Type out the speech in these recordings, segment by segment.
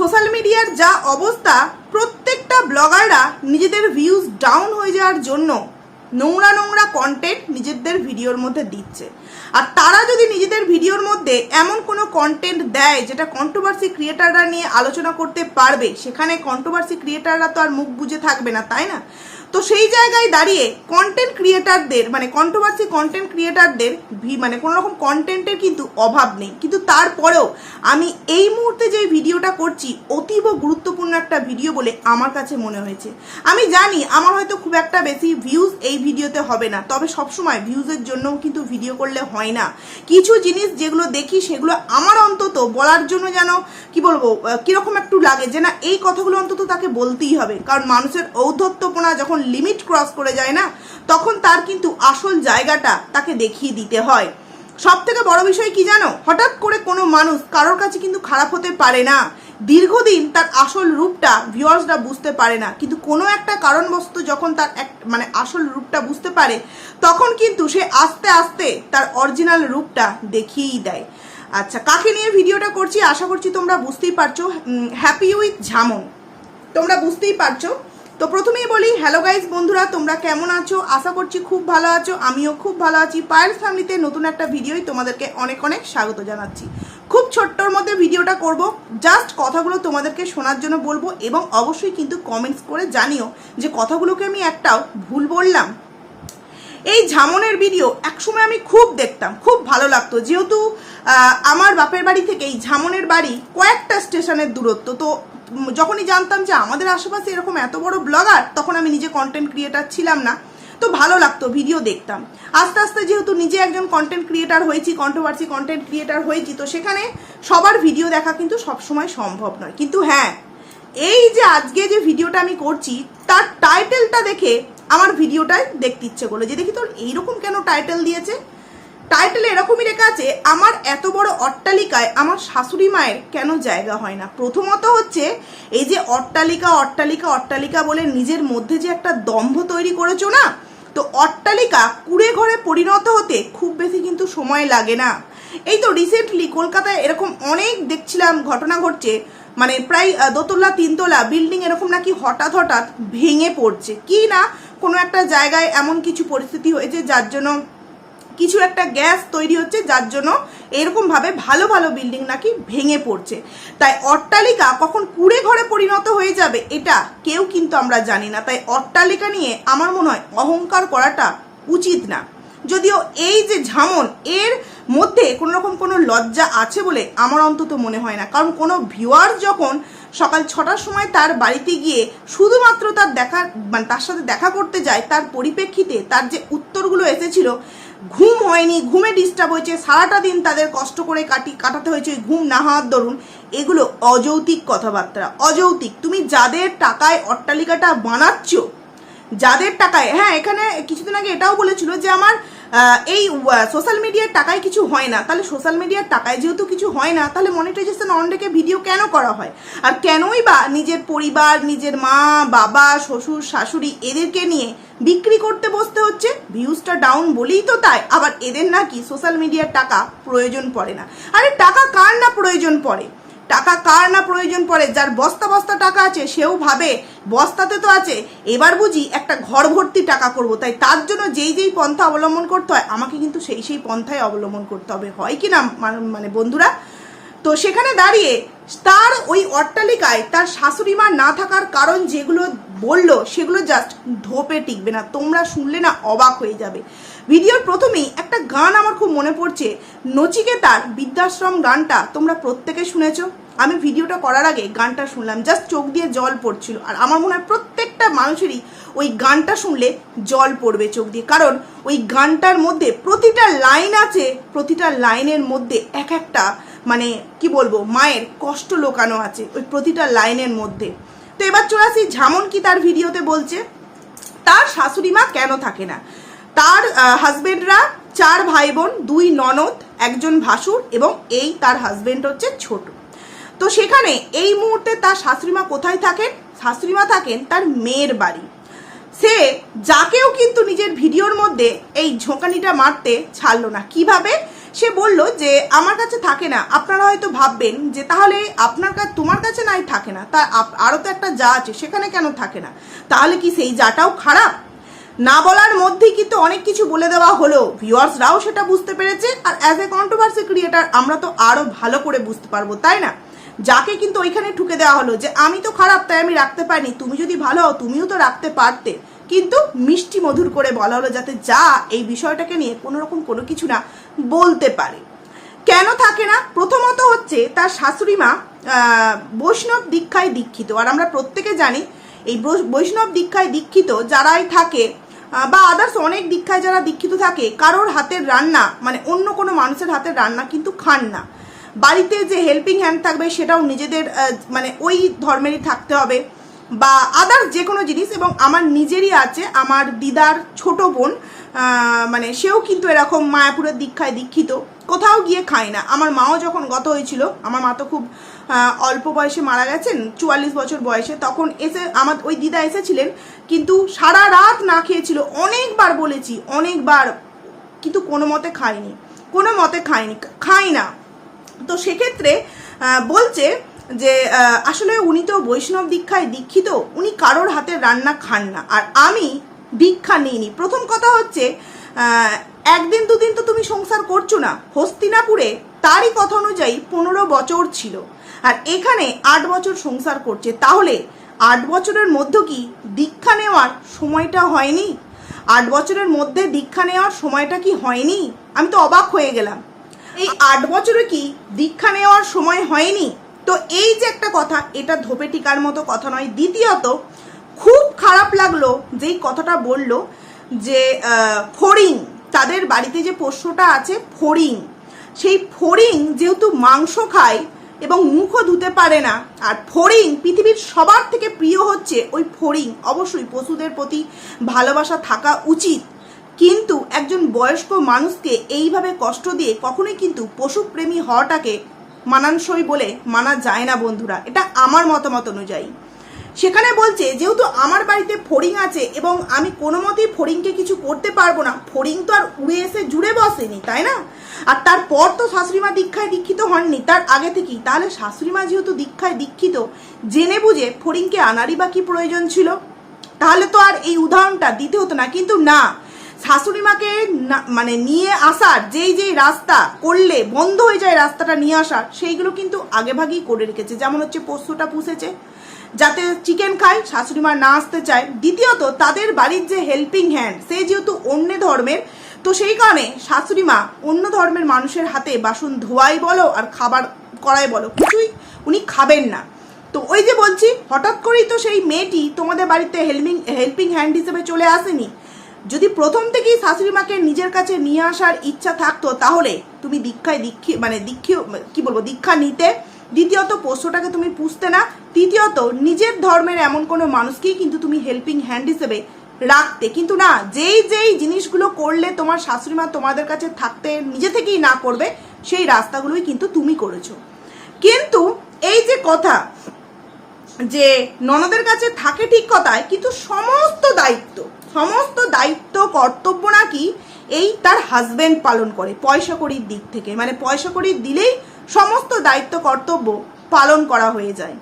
Social মিডিয়ার যা অবস্থা, প্রত্যেকটা ব্লগাররা নিজেদের ভিউজ ডাউন হয়ে যাওয়ার জন্য নোংরা নোংরা কন্টেন্ট নিজেদের ভিডিওর মধ্যে দিচ্ছে। আর তারা যদি নিজেদের ভিডিওর মধ্যে এমন কোনো কন্টেন্ট দেয় যেটা কন্ট্রোভার্সি ক্রিয়েটাররা নিয়ে আলোচনা করতে পারবে, সেখানে কন্ট্রোভার্সি ক্রিয়েটাররা তো আর মুখ বুঝে থাকবে না, তাই না? তো সেই জায়গায় দাঁড়িয়ে কন্টেন্ট ক্রিয়েটারদের মানে কন্ট্রোভার্সি কন্টেন্ট ক্রিয়েটারদের ভি মানে কোনো রকম কন্টেন্টের কিন্তু অভাব নেই। কিন্তু তারপরেও আমি এই মুহূর্তে যে ভিডিওটা করছি, অতীব গুরুত্বপূর্ণ একটা ভিডিও বলে আমার কাছে মনে হয়েছে। আমি জানি আমার হয়তো খুব একটা বেশি ভিউজ এই ভিডিওতে হবে না, তবে সবসময় ভিউজের জন্যও কিন্তু ভিডিও করলে হয় না। কিছু জিনিস যেগুলো দেখি, সেগুলো আমার অন্তত বলার জন্য যেন, কি বলব কীরকম একটু লাগে যে না, এই কথাগুলো অন্তত তাকে বলতেই হবে। কারণ মানুষের ঔদ্ধত্যপনা যখন লিমিট ক্রস করে যায় না, তখন তার কিন্তু আসল জায়গাটা তাকে দেখিয়ে দিতে হয়। সব থেকে বড় বিষয় কি জানো? হঠাৎ করে কোনো মানুষ কারোর কাছে কিন্তু খারাপ হতে পারে না। দীর্ঘদিন তার আসল রূপটা ভিউয়ার্সরা বুঝতে পারে না। কিন্তু কোনো একটা কারণবশত যখন তার এক মানে আসল রূপটা বুঝতে পারে, তখন কিন্তু সে আস্তে আস্তে তার অরিজিনাল রূপটা দেখিয়েই দেয়। আচ্ছা কাকে নিয়ে ভিডিওটা করছি? আশা করছি তোমরা বুঝতেই পারছ। হ্যাপি উইথ ঝামন তোমরা বুঝতেই পারছ তো প্রথমেই বলি হ্যালো গাইজ বন্ধুরা, তোমরা কেমন আছো? আশা করছি খুব ভালো আছো, আমিও খুব ভালো আছি। পায়েল ফ্যামিলিতে নতুন একটা ভিডিওই তোমাদেরকে অনেক অনেক স্বাগত জানাচ্ছি। খুব ছোট্টর মধ্যে ভিডিওটা করব জাস্ট কথাগুলো তোমাদেরকে শোনার জন্য বলব এবং অবশ্যই কিন্তু কমেন্টস করে জানিও যে কথাগুলোকে আমি একটাও ভুল বললাম। এই ঝামনের ভিডিও একসময় আমি খুব দেখতাম, খুব ভালো লাগতো। যেহেতু আমার বাপের বাড়ি থেকে এই ঝামনের বাড়ি কয়েকটা স্টেশনের দূরত্ব, তো যখনই জানতাম যে আমাদের আশেপাশে এরকম এত বড় ব্লগার, তখন আমি নিজে কন্টেন্ট ক্রিয়েটার ছিলাম না। তো ভালো লাগতো ভিডিও দেখতাম। আস্তে আস্তে যেহেতু নিজে একজন কন্টেন্ট ক্রিয়েটার হয়েছি কন্ট্রোভার্সি কন্টেন্ট ক্রিয়েটার হয়েছি, তো সেখানে সবার ভিডিও দেখা কিন্তু সবসময় সম্ভব নয়। কিন্তু হ্যাঁ এই যে আজকে যে ভিডিওটা আমি করছি, তার টাইটেলটা দেখে আমার ভিডিওটায় দেখতে ইচ্ছে করল যে, দেখি তোর এইরকম কেন টাইটেল দিয়েছে? টাইটেল এরকমই লেখা আছে, আমার এত বড় অট্টালিকায় আমার শাশুড়ি মায়ের কেন জায়গা হয় না? প্রথমত হচ্ছে, এই যে অট্টালিকা অট্টালিকা অট্টালিকা বলে নিজের মধ্যে যে একটা দম্ভ তৈরি করেছ না, তো অট্টালিকা কুড়ে ঘরে পরিণত হতে খুব বেশি কিন্তু সময় লাগে না। এই তো রিসেন্টলি কলকাতায় এরকম অনেক দেখছিলাম ঘটনা ঘটছে মানে প্রায় দোতলা, তিনতলা বিল্ডিং এরকম নাকি হঠাৎ হঠাৎ ভেঙে পড়ছে। কি না, কোনো একটা জায়গায় এমন কিছু পরিস্থিতি হয়েছে যার জন্য কিছু একটা গ্যাস তৈরি হচ্ছে, যার জন্য এরকম ভাবে ভালো ভালো বিল্ডিং নাকি ভেঙে পড়ছে। তাই অট্টালিকা কখন কুড়ে ঘরে পরিণত হয়ে যাবে, এটা কেউ কিন্তু আমরা জানি না। তাই অট্টালিকা নিয়ে আমার মনে হয় অহংকার করাটা উচিত না। যদিও এই যে ঝামন, এর মধ্যে কোনো রকম কোনো লজ্জা আছে বলে আমার অন্তত মনে হয় না। কারণ কোনো ভিউয়ার যখন সকাল ছটার সময় তার বাড়িতে গিয়ে শুধুমাত্র তার দেখা মানে তার সাথে দেখা করতে যায়, তার পরিপ্রেক্ষিতে তার যে উত্তরগুলো এসেছিল ঘুম হয়নি, ঘুমে ডিস্টার্ব হয়েছে, সারাটা দিন তাদের কষ্ট করে কাটি কাটাতে হয়েছে ঘুম না হওয়ার দরুন। এগুলো অযৌতিক কথাবার্তা, অযৌতিক। তুমি যাদের টাকায় অট্টালিকাটা বানাচ্ছ, যাদের টাকায় হ্যাঁ এখানে কিছুদিন আগে এটাও বলেছিল যে আমার এই সোশ্যাল মিডিয়ার টাকায় কিছু হয় না। তাহলে সোশ্যাল মিডিয়ার টাকায় যেহেতু কিছু হয় না, তাহলে মনিটাইজেশন অন রেখে ভিডিও কেন করা হয়? আর কেনই বা নিজের পরিবার, নিজের মা, বাবা, শ্বশুর, শাশুড়ি এদেরকে নিয়ে বিক্রি করতে বসতে হচ্ছে? ভিউজটা ডাউন বলেই তো তাই। আবার এদের নাকি সোশ্যাল মিডিয়ার টাকা প্রয়োজন পড়ে না। আরে টাকা কার না প্রয়োজন পড়ে? টাকা কার না প্রয়োজন পড়ে? যার বস্তা বস্তা টাকা আছে, সেও ভাবে, বস্তাতে তো আছে। এবার বুঝি একটা ঘর ভর্তি টাকা করব। তাই তার জন্য যেই যেই পন্থা অবলম্বন করতে হয়, আমাকে কিন্তু সেই সেই পন্থায় অবলম্বন করতে হবে। হয় কি না মানে বন্ধুরা? তো সেখানে দাঁড়িয়ে তার ওই অট্টালিকায় তার শাশুড়ি মা না থাকার কারণ যেগুলো বলল, সেগুলো জাস্ট ধোপে টিকবে না। তোমরা শুনলে না অবাক হয়ে যাবে। ভিডিওর প্রথমেই একটা গান আমার খুব মনে পড়ছে। নচিকেতার বৃদ্ধাশ্রম গানটা তোমরা প্রত্যেকে শুনেছো? আমি ভিডিওটা করার আগে গানটা শুনলাম জাস্ট চোখ দিয়ে জল পড়ছিল। আর আমার মনে হয় প্রত্যেকটা মানুষেরই ওই গানটা শুনলে জল পড়বে চোখ দিয়ে। কারণ ওই গানটার মধ্যে প্রতিটা লাইন আছে, প্রতিটা লাইনের মধ্যে এক একটা মানে কি বলব, মায়ের কষ্ট লোকানো আছে ওই প্রতিটা লাইনের মধ্যে। তো এবার চলে আসি, ঝামন কি তার ভিডিওতে বলছে? তার শাশুড়ি মা কেন থাকে না? তার হাজবেন্ডরা চার ভাই বোন, দুই ননদ, একজন ভাসুর এবং এই তার হাজবেন্ড হচ্ছে ছোট। তো সেখানে এই মুহূর্তে তার শাশুড়িমা কোথায় থাকেন? শাশুড়িমা থাকেন তার মেয়ের বাড়ি। সে যাকেও কিন্তু নিজের ভিডিওর মধ্যে এই ঝোঁকানিটা মারতে ছাড়লো না। কীভাবে? সে বলল যে, আমার কাছে থাকে না। আপনারা হয়তো ভাববেন যে, তাহলে আপনার কাছে তোমার কাছে নাই থাকে না। তা আরও তো একটা যা আছে, সেখানে কেন থাকে না? তাহলে কি সেই যাটাও খারাপ? না বলার মধ্যেই কিন্তু অনেক কিছু বলে দেওয়া হলো। ভিউয়ার্সরাও সেটা বুঝতে পেরেছে। আর অ্যাজ এ কন্ট্রোভার্সি ক্রিয়েটার আমরা তো আরও ভালো করে বুঝতে পারব, তাই না? যাকে কিন্তু ওইখানে ঠুকে দেওয়া হলো যে, আমি তো খারাপ, তাই আমি রাখতে পারিনি। তুমি যদি ভালো হও, তুমিও তো রাখতে পারতে। কিন্তু মিষ্টি মধুর করে বলা হলো যাতে যা এই বিষয়টাকে নিয়ে কোনো রকম কোনো কিছু না বলতে পারে। কেন থাকে না? প্রথমত হচ্ছে তার শাশুড়ি মা বৈষ্ণব দীক্ষায় দীক্ষিত। আর আমরা প্রত্যেকে জানি এই বৈষ্ণব দীক্ষায় দীক্ষিত যারাই থাকে বা আদার্স অনেক দীক্ষায় যারা দীক্ষিত থাকে, কারোর হাতের রান্না মানে অন্য কোনো মানুষের হাতের রান্না কিন্তু খান না। বাড়িতে যে হেল্পিং হ্যান্ড থাকবে সেটাও নিজেদের মানে ওই ধর্মেরই থাকতে হবে। বা আদার যে কোনো জিনিস এবং আমার নিজেরই আছে, আমার দিদার ছোট বোন মানে সেও কিন্তু এরকম মায়াপুরের দীক্ষায় দীক্ষিত। কোথাও গিয়ে খায় না। আমার মাও যখন গত হয়েছিল, আমার মা তো খুব অল্প বয়সে মারা গেছেন, চুয়াল্লিশ বছর বয়সে, তখন এসে আমার ওই দিদা এসেছিলেন, কিন্তু সারা রাত না খেয়েছিল। অনেকবার বলেছি, অনেকবার, কিন্তু কোনো মতে খায়নি। কোনো মতে খায়নি খাই না। তো সেক্ষেত্রে বলছে যে আসলে উনি তো বৈষ্ণব দীক্ষায় দীক্ষিত, উনি কারোর হাতের রান্না খান না। আর আমি দীক্ষা নিইনি। প্রথম কথা হচ্ছে একদিন দুদিন তো তুমি সংসার করছ না। হস্তিনাপুরে তারই কথা অনুযায়ী পনেরো বছর ছিল। আর এখানে আট বছর সংসার করছে। তাহলে আট বছরের মধ্যে কি দীক্ষা নেওয়ার সময়টা হয়নি? আট বছরের মধ্যে দীক্ষা নেওয়ার সময়টা কি হয়নি? আমি তো অবাক হয়ে গেলাম। এই আট বছরে কি দীক্ষা নেওয়ার সময় হয়নি? তো এই যে একটা কথা, এটা ধোপে টিকার মতো কথা নয়। দ্বিতীয়ত, খুব খারাপ লাগল যেই কথাটা বলল যে ফড়িং, তাদের বাড়িতে যে পোষ্যটা আছে, ফড়িং। সেই ফড়িং যেহেতু মাংস খায় এবং মুখও ধুতে পারে না, আর ফড়িং পৃথিবীর সবার থেকে প্রিয় হচ্ছে ওই ফড়িং। অবশ্যই পশুদের প্রতি ভালোবাসা থাকা উচিত। কিন্তু একজন বয়স্ক মানুষকে এইভাবে কষ্ট দিয়ে কখনোই কিন্তু পশুপ্রেমী হওয়াটাকে মানানসই বলে মানা যায় না বন্ধুরা। এটা আমার মতামত অনুযায়ী। সেখানে বলছে, যেহেতু আমার বাড়িতে ফড়িং আছে এবং আমি কোনো মতেই ফড়িংকে কিছু করতে পারব না, ফড়িং তো আর উড়ে এসে জুড়ে বসেনি, তাই না? আর তারপর তো শাশুড়িমা দীক্ষায় দীক্ষিত হননি, তার আগে থেকেই। তাহলে শাশুড়িমা যেহেতু দীক্ষায় দীক্ষিত, জেনে বুঝে ফড়িংকে আনারই বা কি প্রয়োজন ছিল? তাহলে তো আর এই উদাহরণটা দিতে হতো না। কিন্তু না শাশুড়ি মাকে না- মানে নিয়ে আসার, যেই যেই রাস্তা করলে বন্ধ হয়ে যায় রাস্তাটা নিয়ে আসার, সেইগুলো কিন্তু আগেভাগেই করে রেখেছে। যেমন হচ্ছে পোস্তটা পুষেছে, যাতে চিকেন খায় শাশুড়ি মা না আসতে চায়। দ্বিতীয়ত, তাদের বাড়ির যে হেল্পিং হ্যান্ড সে যেহেতু অন্য ধর্মের, তো সেই কারণে শাশুড়ি মা অন্য ধর্মের মানুষের হাতে বাসন ধোয়াই বলো আর খাবার করাই বলো, কিছুই উনি খাবেন না। তো ওই যে বলছি, হঠাৎ করেই তো সেই মেয়েটি তোমাদের বাড়িতে হেল্পিং হেল্পিং হ্যান্ড হিসেবে চলে আসেনি। যদি প্রথম থেকেই শাশুড়ি মাকে নিজের কাছে নিয়ে আসার ইচ্ছা থাকতো, তাহলে তুমি দীক্ষায় দীক্ষি মানে দীক্ষি কি বলব, দীক্ষা নিতে, দ্বিতীয়ত পোষ্যটাকে তুমি পুষতে না, তৃতীয়ত নিজের ধর্মের এমন কোনো মানুষকেই কিন্তু তুমি হেল্পিং হ্যান্ড হিসেবে রাখতে। কিন্তু না, যেই যেই জিনিসগুলো করলে তোমার শাশুড়ি মা তোমাদের কাছে থাকতে নিজে থেকেই না করবে, সেই রাস্তাগুলোই কিন্তু তুমি করেছ। কিন্তু এই যে কথা যে ননদের কাছে থাকে ঠিক কথায়, কিন্তু সমস্ত দায়িত্ব সমস্ত দায়িত্ব, কর্তব্য নাকি এই তার হাজব্যান্ড পালন করে পয়সা কড়ির দিক থেকে। মানে পয়সা কড়ি দিলেই সমস্ত দায়িত্ব, কর্তব্য পালন করা হয়ে যায়।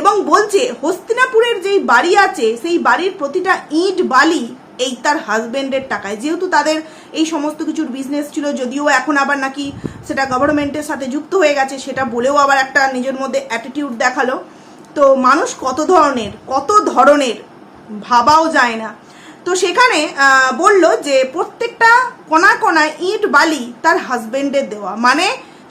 এবং বলছে, হস্তিনাপুরের যেই বাড়ি আছে, সেই বাড়ির প্রতিটা ইট, বালি এই তার হাজব্যান্ডের টাকায়। যেহেতু তাদের এই সমস্ত কিছুর বিজনেস ছিল, যদিও এখন আবার নাকি সেটা গভর্নমেন্টের সাথে যুক্ত হয়ে গেছে, সেটা বলেও আবার একটা নিজের মধ্যে অ্যাটিটিউড দেখাল। তো মানুষ কত ধরনের কত ধরনের ভাবাও যায় না। তো সেখানে বলল যে প্রত্যেকটা কোনা কোনায় ইট বালি তার হাজবেন্ডের দেওয়া। মানে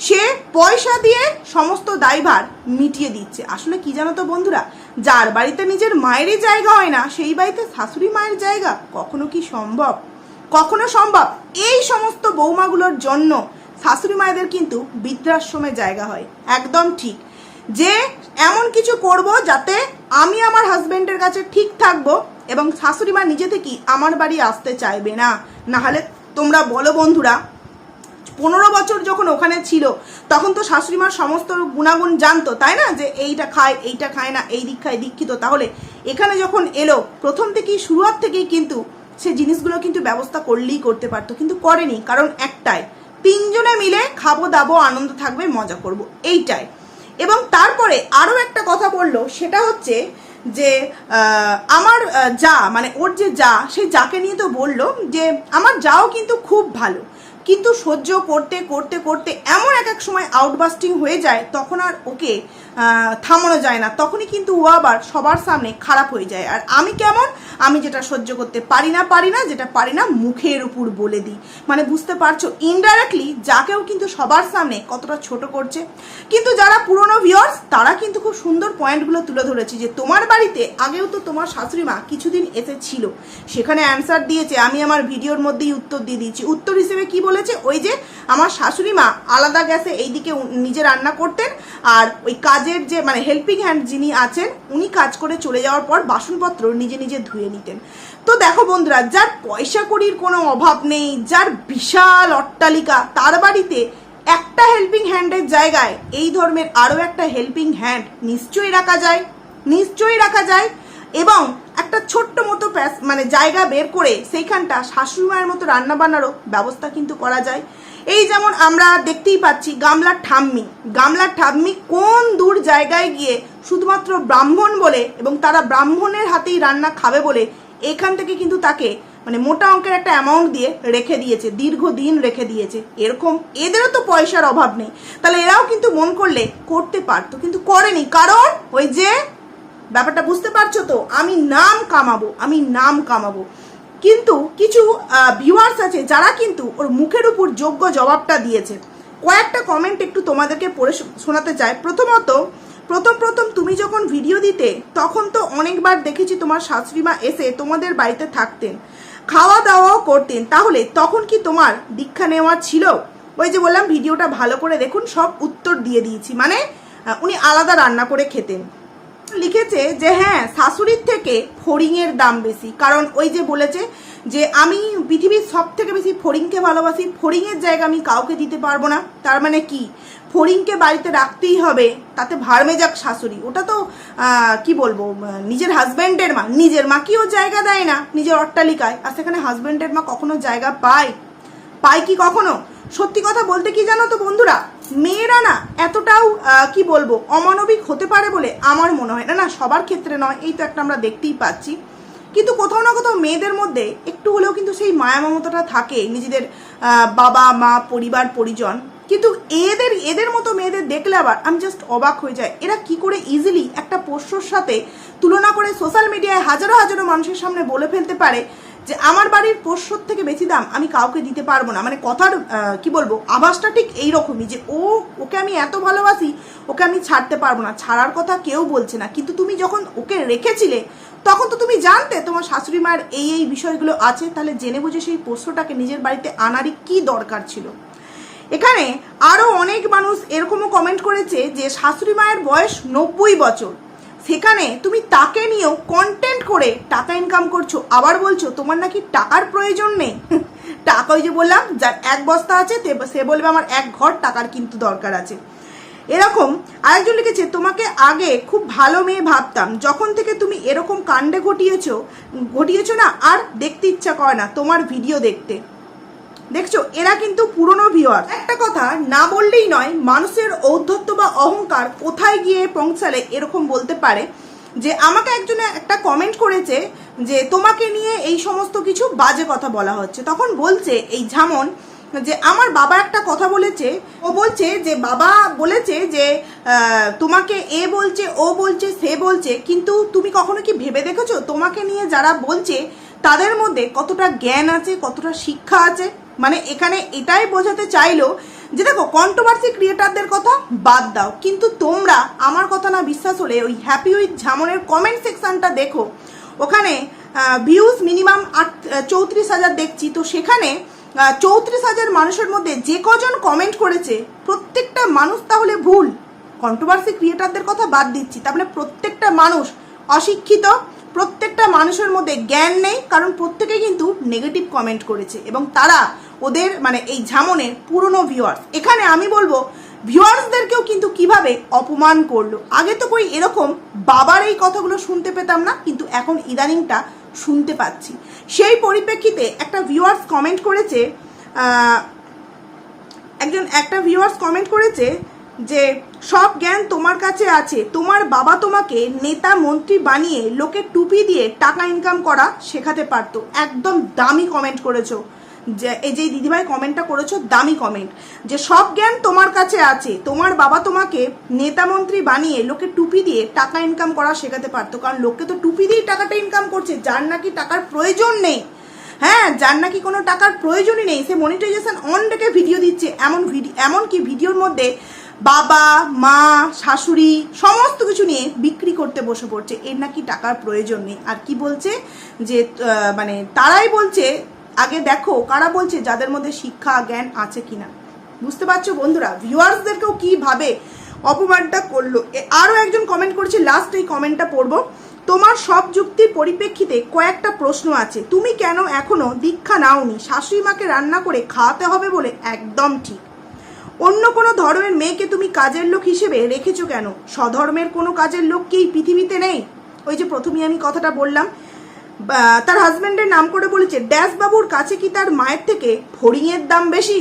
সে পয়সা দিয়ে সমস্ত দায়ভার মিটিয়ে দিচ্ছে। আসলে কি জানো তো বন্ধুরা? যার বাড়িতে নিজের মায়েরই জায়গা হয় না, সেই বাড়িতে শাশুড়ি মায়ের জায়গা কখনো কি সম্ভব? কখনো সম্ভব? এই সমস্ত বৌমাগুলোর জন্য শাশুড়ি মায়েদের কিন্তু বৃদ্ধাশ্রমে জায়গা হয়। একদম ঠিক। যে এমন কিছু করব যাতে আমি আমার হাজবেন্ডের কাছে ঠিক থাকব এবং শাশুড়ি মা নিজে থেকেই আমার বাড়ি আসতে চাইবে না। নাহলে তোমরা বলো বন্ধুরা, পনেরো বছর যখন ওখানে ছিল, তখন তো শাশুড়ি মার সমস্ত গুণাগুণ জানতো, তাই না? যে এইটা খায় এইটা খায় না, এই দীক্ষায় দীক্ষিত তাহলে এখানে যখন এলো, প্রথম থেকেই, শুরুয়াত থেকেই কিন্তু সে জিনিসগুলো কিন্তু ব্যবস্থা করলেই করতে পারতো, কিন্তু করেনি। কারণ একটাই, তিনজনে মিলে খাব, দাবো, আনন্দ থাকবে, মজা করব, এইটাই। এবং তারপরে আরও একটা কথা বলল, সেটা হচ্ছে যে আমার যা মানে ওর যে যা সেই যাকে নিয়ে তো বলল যে, আমার যাও কিন্তু খুব ভালো। কিন্তু সহ্য করতে করতে করতে এমন এক এক সময় আউটবাস্টিং হয়ে যায়, তখন আর ওকে থামানো যায় না। তখনই কিন্তু ও আবার সবার সামনে খারাপ হয়ে যায়। আর আমি কেমন? আমি যেটা সহ্য করতে পারি না পারি না, যেটা পারি না, মুখের উপর বলে দিই। মানে বুঝতে পারছ ইনডাইরেক্টলি যাকেও কিন্তু সবার সামনে কতটা ছোট করছে। কিন্তু যারা পুরনো ভিউয়ার্স তারা কিন্তু খুব সুন্দর পয়েন্টগুলো তুলে ধরেছে যে তোমার বাড়িতে আগেও তো তোমার শাশুড়ি মা কিছুদিন এসেছিল। সেখানে অ্যান্সার দিয়েছে, আমি আমার ভিডিওর মধ্যেই উত্তর দিয়ে দিয়েছি। উত্তর হিসেবে কি বলেছে? ওই যে আমার শাশুড়ি মা আলাদা গ্যাসে এইদিকে নিজে রান্না করতেন, আর ওই কাজের যে মানে হেল্পিং হ্যান্ড যিনি আছেন, উনি কাজ করে চলে যাওয়ার পর বাসনপত্র নিজে নিজে ধুয়ে নিতেন। তো দেখো বন্ধুরা, যার পয়সা কড়ির কোনো অভাব নেই, যার বিশাল অট্টালিকা, তার বাড়িতে একটা হেল্পিং হ্যান্ডের জায়গায় এই ধর্মের আরও একটা হেল্পিং হ্যান্ড নিশ্চয়ই রাখা যায়, নিশ্চয়ই রাখা যায় এবং একটা ছোট্ট মতো মানে জায়গা বের করে সেইখানটা শাশুড়ি মায়ের মতো রান্না বান্নারও ব্যবস্থা কিন্তু করা যায়। এই যেমন আমরা দেখতেই পাচ্ছি গামলার ঠাম্মি। গামলার ঠাম্মি কোন দূর জায়গায় গিয়ে শুধুমাত্র ব্রাহ্মণ বলে এবং তারা ব্রাহ্মণের হাতেই রান্না খাবে বলে এখান থেকে কিন্তু তাকে মানে মোটা অঙ্কের একটা অ্যামাউন্ট দিয়ে রেখে দিয়েছে, দীর্ঘদিন রেখে দিয়েছে। এরকম এদেরও তো পয়সার অভাব নেই। তাহলে এরাও কিন্তু মন করলে করতে পারতো, কিন্তু করেনি। কারণ ওই যে, ব্যাপারটা বুঝতে পারছ তো? আমি নাম কামাবো, আমি নাম কামাবো। কিন্তু কিছু ভিউয়ার্স আছে যারা কিন্তু ওর মুখের উপর যোগ্য জবাবটা দিয়েছে। কয়েকটা কমেন্ট একটু তোমাদেরকে পড়ে শোনাতে চাই। প্রথমত, প্রথম প্রথম তুমি যখন ভিডিও দিতে, তখন তো অনেকবার দেখেছি তোমার শাশুড়ি মা এসে তোমাদের বাড়িতে থাকতেন খাওয়া দাওয়াও করতেন। তাহলে তখন কি তোমার দীক্ষা নেওয়া ছিল? ওই যে বললাম ভিডিওটা ভালো করে দেখুন, সব উত্তর দিয়ে দিয়েছি। মানে উনি আলাদা রান্না করে খেতেন। লিখেছে যে হ্যাঁ শাশুড়ির থেকে ফড়িংয়ের দাম বেশি। কারণ ওই যে বলেছে যে, আমি পৃথিবীর সব থেকে বেশি ফড়িংকে ভালোবাসি, ফড়িংয়ের জায়গা আমি কাউকে দিতে পারব না। তার মানে কি? ফড়িংকে বাড়িতে রাখতেই হবে, তাতে ভারমে যাক শাশুড়ি। ওটা তো কি বলব নিজের হাজব্যান্ডের মা। নিজের মাকেও জায়গা দেয় না, নিজের অট্টালিকায়। আর সেখানে হাজব্যান্ডের মা কখনো জায়গা পায়? পায় কি কখনো? সত্যি কথা বলতে কি জানো তো বন্ধুরা? মেয়েরা না এতটাও কি বলব, অমানবিক হতে পারে বলে আমার মনে হয় না। না, সবার ক্ষেত্রে নয়, এই তো একটা আমরা দেখতেই পাচ্ছি। কিন্তু কোথাও না কোথাও মেয়েদের মধ্যে একটু হলেও কিন্তু সেই মায়া মমতাটা থাকে, নিজেদের বাবা, মা, পরিবার, পরিজন। কিন্তু এদের এদের মতো মেয়েদের দেখলে আবার আমি জাস্ট অবাক হয়ে যাই। এরা কি করে ইজিলি একটা পোষ্যর সাথে তুলনা করে সোশ্যাল মিডিয়ায় হাজারো হাজারো মানুষের সামনে বলে ফেলতে পারে যে আমার বাড়ির পোষ্যর থেকে বেশি দাম আমি কাউকে দিতে পারব না। মানে কথার কি বলব, আভাসটা ঠিক এইরকমই যে ও, ওকে আমি এত ভালোবাসি, ওকে আমি ছাড়তে পারব না। ছাড়ার কথা কেউ বলছে না। কিন্তু তুমি যখন ওকে রেখেছিলে, তখন তো তুমি জানতে তোমার শাশুড়ি মায়ের এই এই বিষয়গুলো আছে। তাহলে জেনে বুঝে সেই পোষ্যটাকে নিজের বাড়িতে আনারই কি দরকার ছিল? এখানে আরও অনেক মানুষ এরকমও কমেন্ট করেছে যে শাশুড়ি মায়ের বয়স নব্বই বছর। সেখানে তুমি তাকে নিয়েও কন্টেন্ট করে টাকা ইনকাম করছ। আবার বলছো, তোমার নাকি টাকার প্রয়োজন নেই। টাকা ওই যে বললাম, যার এক বস্তা আছে সে বলবে, আমার এক ঘর টাকার কিন্তু দরকার আছে। এরকম আরেকজন লিখেছে, তোমাকে আগে খুব ভালো মেয়ে ভাবতাম। যখন থেকে তুমি এরকম কাণ্ডে ঘটিয়েছো ঘটিয়েছো না, আর দেখতে ইচ্ছা করে না তোমার ভিডিও দেখতে। দেখছ, এরা কিন্তু পুরনো ভিওয়ার। একটা কথা, না বললেই নয়, মানুষের ঔদ্ধত্য বা অহংকার কোথায় গিয়ে পৌঁছালে এরকম বলতে পারে? যে আমাকে একজনে একটা কমেন্ট করেছে যে, তোমাকে নিয়ে এই সমস্ত কিছু বাজে কথা বলা হচ্ছে। তখন বলছে এই ঝামন যে, আমার বাবা একটা কথা বলেছে। ও বলছে যে, বাবা বলেছে যে তোমাকে এ বলছে, ও বলছে, সে বলছে, কিন্তু তুমি কখনো কি ভেবে দেখেছ? তোমাকে নিয়ে যারা বলছে, তাদের মধ্যে কতটা জ্ঞান আছে, কতটা শিক্ষা আছে? মানে এখানে এটাই বোঝাতে চাইলো যে দেখো কন্ট্রোভার্সি ক্রিয়েটারদের কথা বাদ দাও। কিন্তু তোমরা, আমার কথা না বিশ্বাস হলে ওই হ্যাপি উইথ ঝামনের কমেন্ট সেকশনটা দেখো। ওখানে ভিউজ মিনিমাম আট চৌত্রিশ হাজার দেখছি। তো সেখানে চৌত্রিশ হাজার মানুষের মধ্যে যে কজন কমেন্ট করেছে, প্রত্যেকটা মানুষ তাহলে ভুল। কন্ট্রোভার্সি ক্রিয়েটারদের কথা বাদ দিচ্ছি। তাহলে প্রত্যেকটা মানুষ অশিক্ষিত, প্রত্যেকটা মানুষের মধ্যে জ্ঞান নেই, কারণ প্রত্যেকে কিন্তু নেগেটিভ কমেন্ট করেছে। এবং তারা ওদের মানে এই ঝামনের পুরনো ভিউয়ার্স এখানে আমি বলব ভিউয়ার্সদেরকেও কিন্তু কীভাবে অপমান করল। আগে তো কই এরকম বাবার এই কথাগুলো শুনতে পেতাম না, কিন্তু এখন ইদানিংটা শুনতে পাচ্ছি। সেই পরিপ্রেক্ষিতে একটা ভিউয়ার্স কমেন্ট করেছে একজন, একটা ভিউয়ার্স কমেন্ট করেছে যে, সব জ্ঞান তোমার কাছে আছে, তোমার বাবা তোমাকে নেতা, মন্ত্রী বানিয়ে লোকে টুপি দিয়ে টাকা ইনকাম করা শেখাতে পারতো। একদম দামি কমেন্ট করেছ। যে, এই যে দিদিভাই কমেন্টটা করেছ, দামি কমেন্ট যে, সব জ্ঞান তোমার কাছে আছে। তোমার বাবা তোমাকে নেতা মন্ত্রী বানিয়ে লোকে টুপি দিয়ে টাকা ইনকাম করা শেখাতে পারতো। কারণ লোককে তো টুপি দিয়েই টাকাটা ইনকাম করছে। যার নাকি টাকার প্রয়োজন নেই। হ্যাঁ যার নাকি কোনো টাকার প্রয়োজনই নেই। সে মনিটাইজেশন অন রেখে ভিডিও দিচ্ছে। এমন ভিডিও এমন কি ভিডিওর মধ্যে বাবা, মা, শাশুড়ি, সমস্ত কিছু নিয়ে বিক্রি করতে বসে পড়ছে। এর নাকি টাকার প্রয়োজন নেই। আর কি বলছে? যে মানে তারাই বলছে আগে দেখো, কারা বলছে যাদের মধ্যে শিক্ষা, জ্ঞান আছে কিনা? বুঝতে পারছ বন্ধুরা? ভিউয়ার্সদেরকেও কীভাবে অপমানটা করল? আরও একজন কমেন্ট করেছে লাস্ট এই কমেন্টটা পড়ব। তোমার সব যুক্তির পরিপ্রেক্ষিতে কয়েকটা প্রশ্ন আছে। তুমি কেন এখনও দীক্ষা নাওনি? শাশুড়ি মাকে রান্না করে খাওয়াতে হবে বলে একদম ঠিক। অন্য কোনো ধর্মের মেয়েকে তুমি কাজের লোক হিসেবে রেখেছো কেন? স্বধর্মের কোনো কাজের লোক কি পৃথিবীতে নেই? ওই যে প্রথমেই আমি কথাটা বললাম তার হাজবেন্ডের নাম করে বলেছে ড্যাশ বাবুর কাছে কি তার মায়ের থেকে ফড়িংয়ের দাম বেশি?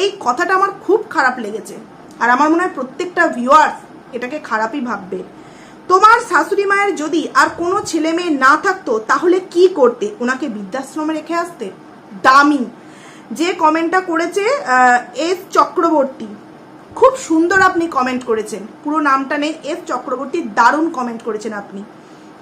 এই কথাটা আমার খুব খারাপ লেগেছে। আর আমার মনে হয় প্রত্যেকটা ভিউয়ার্স এটাকে খারাপই ভাববে। তোমার শাশুড়ি মায়ের যদি আর কোনো ছেলে মেয়ে না থাকতো, তাহলে কি করতে? ওনাকে বৃদ্ধাশ্রমে রেখে আসতে? দামি। যে কমেন্টটা করেছে এস চক্রবর্তী। খুব সুন্দর আপনি কমেন্ট করেছেন। পুরো নামটা নেই, এস চক্রবর্তী, দারুণ কমেন্ট করেছেন আপনি।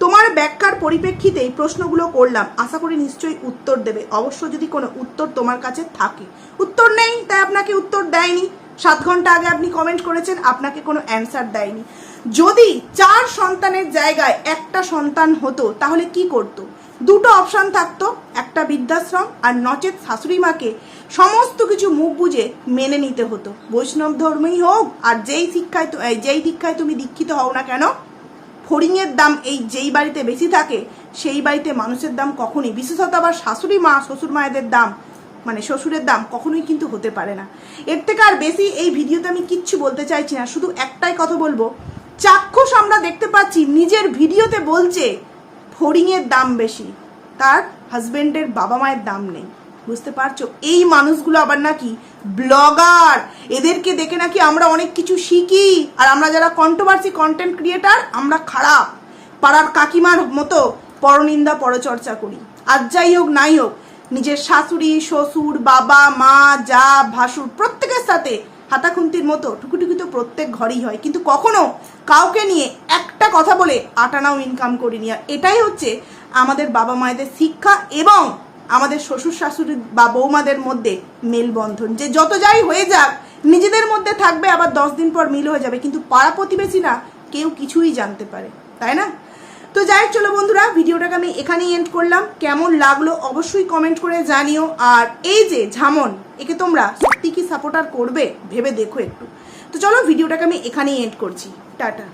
তোমার ব্যাখ্যার পরিপ্রেক্ষিতে এই প্রশ্নগুলো করলাম। আশা করি নিশ্চয়ই উত্তর দেবে। অবশ্য যদি কোনো উত্তর তোমার কাছে থাকে। উত্তর নেই, তাই আপনাকে উত্তর দেয়নি। সাত ঘণ্টা আগে আপনি কমেন্ট করেছেন, আপনাকে কোনো অ্যান্সার দেয়নি। যদি চার সন্তানের জায়গায় একটা সন্তান হতো, তাহলে কি করতো? দুটো অপশান থাকতো, একটা বৃদ্ধাশ্রম আর নচেত শাশুড়ি মাকে। সমস্ত কিছু মুখ বুঝে মেনে নিতে হতো। বৈষ্ণব ধর্মই হোক আর যেই শিক্ষায় যেই দীক্ষায় তুমি দীক্ষিত হও না কেন ফড়িংয়ের দাম এই যেই বাড়িতে বেশি থাকে, সেই বাড়িতে মানুষের দাম কখনই, বিশেষত আবার শাশুড়ি মা, শ্বশুর মায়েদের দাম মানে শ্বশুরের দাম কখনোই কিন্তু হতে পারে না। এর থেকে আর বেশি এই ভিডিওতে আমি কিচ্ছু বলতে চাইছি না, শুধু একটাই কথা বলব। চাক্ষুষ আমরা দেখতে পাচ্ছি, নিজের ভিডিওতে বলছে ফড়িংয়ের দাম বেশি, তার হাজব্যান্ডের বাবা মায়ের দাম নেই। বুঝতে পারছ? এই মানুষগুলো আবার নাকি ব্লগার। এদেরকে দেখে নাকি আমরা অনেক কিছু শিখি। আর আমরা যারা কন্ট্রোভার্সি কন্টেন্ট ক্রিয়েটার আমরা খারাপ। পাড়ার কাকিমার মতো পরনিন্দা পরচর্চা করি। আর যাই হোক, নাই হোক, নিজের শাশুড়ি, শ্বশুর, বাবা, মা, যা, ভাসুর, প্রত্যেকের সাথে হাতাখুন্তির মতো টুকুটুকি তো প্রত্যেক ঘরেই হয়। কিন্তু কখনো কাউকে নিয়ে একটা কথা বলে আটানাও ইনকাম করিনি। আর এটাই হচ্ছে আমাদের বাবা মায়েদের শিক্ষা এবং আমাদের শ্বশুর শাশুড়ি বা বৌমাদের মধ্যে মেলবন্ধন। যে যত যাই হয়ে যাক, নিজেদের মধ্যে থাকবে, আবার দশ দিন পর মিল হয়ে যাবে। কিন্তু পাড়া প্রতিবেশী না, কেউ কিছুই জানতে পারে, তাই না? তো যাই চলো বন্ধুরা, ভিডিওটাকে আমি এখানেই এন্ড করলাম। কেমন লাগল অবশ্যই কমেন্ট করে জানিও। আর এই যে ঝামন, একে তোমরা সত্যি কি সাপোর্টার করবে? ভেবে দেখো একটু। তো চলো, ভিডিওটাকে আমি এখানেই এন্ড করছি। টাটা।